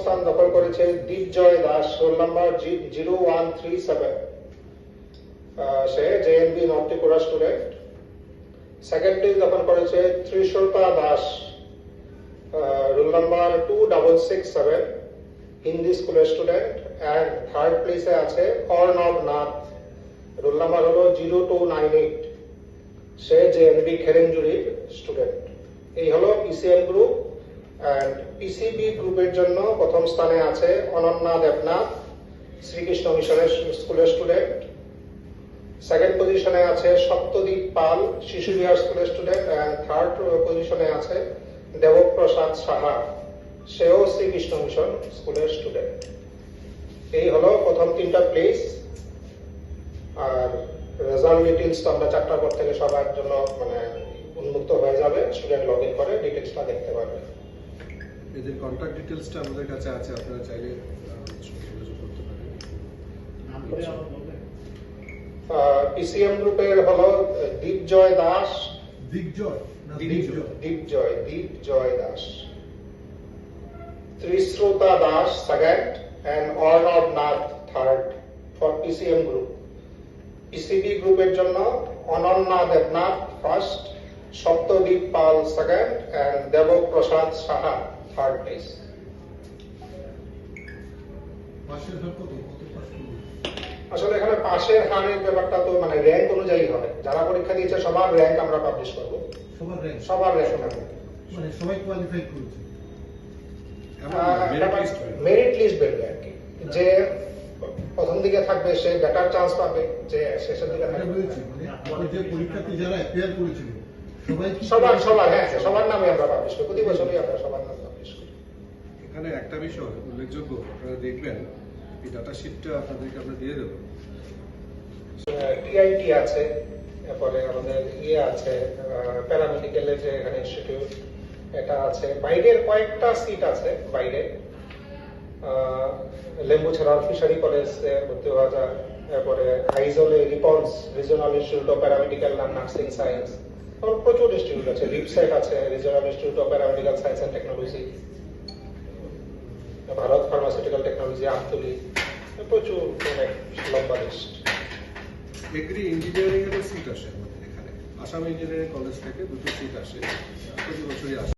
স্থান দখল করেছে Dipjoy Das roll number zero one three seven. সে JNB north Tripura student second place দখল করেছে Trishalpa Das. Roll number two double six seven Hindi স্কুলের student and third প্লেসে আছে Arnab Nath roll number হলো zero two nine eight. সে JNB খেরেঞ্জুরির student এই হলো পিসিএম গ্রুপ অ্যান্ড পিসিবি গ্রুপের জন্য প্রথম স্থানে আছে অনন্যা দেবনাথ, শ্রীকৃষ্ণ মিশনের স্কুলের স্টুডেন্ট। সেকেন্ড পজিশনে আছে সপ্তদীপ পাল, শিশু বিহার স্কুলের স্টুডেন্ট। অ্যান্ড থার্ড পজিশনে আছে দেবপ্রসাদ সাহা, সেও শ্রীকৃষ্ণ মিশন স্কুলের স্টুডেন্ট। এই হলো প্রথম তিনটা প্লেস আর রেজাল্ট ডিটেলস তো আমরা চারটার পর থেকে সবার জন্য মানে উন্মুক্ত হয়ে যাবে। স্টুডেন্ট লগ ইন করে ডিটেলসটা দেখতে পারবে। এদের কন্ট্যাক্ট ডিটেলসটা আমাদের কাছে আছে আপনারা চাইলে যোগাযোগ করতে পারেন। পিসিএম গ্রুপের হলো দীপজয় দাস। দিগ্জয় না Dip- Digjoy Dipjoy Dipjoy Das. Trishrota Das second and Arnab Nath third for PCM group PCB গ্রুপের জন্য Ananya Debnath first Saptadip Pal second and Debprasad Saha pass করবে? আসলে এখানে পাশের হারের ব্যাপারটা তো মানে র্যাঙ্ক অনুযায়ী হয় যারা পরীক্ষা দিয়েছে সবার র্যাঙ্ক আমরা পাবলিশ করব। সবার র্যাঙ্ক সবার র্যাঙ্ক মানে সবাই কোয়ালিফাই করেছে। মেরিট লিস্ট হয়। মেরিট বেরবে আর কি। যে প্রথম দিকে থাকবে সে বেটার চান্স পাবে। যে শেষের দিকে এটা থাকবে বলেছি মানে যে পরীক্ষার্থী যারা অ্যাপিয়ার করেছিল সবাই সবার সবার হ্যাঁ সবার নামে আমরা পাবলিশ করি। প্রতি বছরই আমরা সবার নাম। এখানে একটা বিষয় উল্লেখযোগ্য আপনারা দেখবেন এই ডাটা শিটটা আপনাদেরকে আমরা দিয়ে দেবো। টিআইটি আছে এরপরে আমাদের ইয়ে আছে প্যারামেডিক্যালের যে এখানে ইনস্টিটিউট এটা আছে। বাইরের কয়েকটা সিট আছে বাইরে। আহ, লেম্বুছড়ার ফিশারি কলেজে ভর্তি হওয়া যায় এরপরে আইজলে RIPANS regional institute of paramedical nursing science প্রচুর ইনস্টিটিউট আছে। রিপসেট আছে regional institute of paramedical science and technology Bharat pharmaceutical technology Amtali প্রচুর অনেক লম্বা লিস্ট এগ্রি ইঞ্জিনিয়ারিং এরও সিট আসে এখানে। আসাম ইঞ্জিনিয়ারিং কলেজ থেকে দুটো সিট আসে। প্রতি বছরই আসে।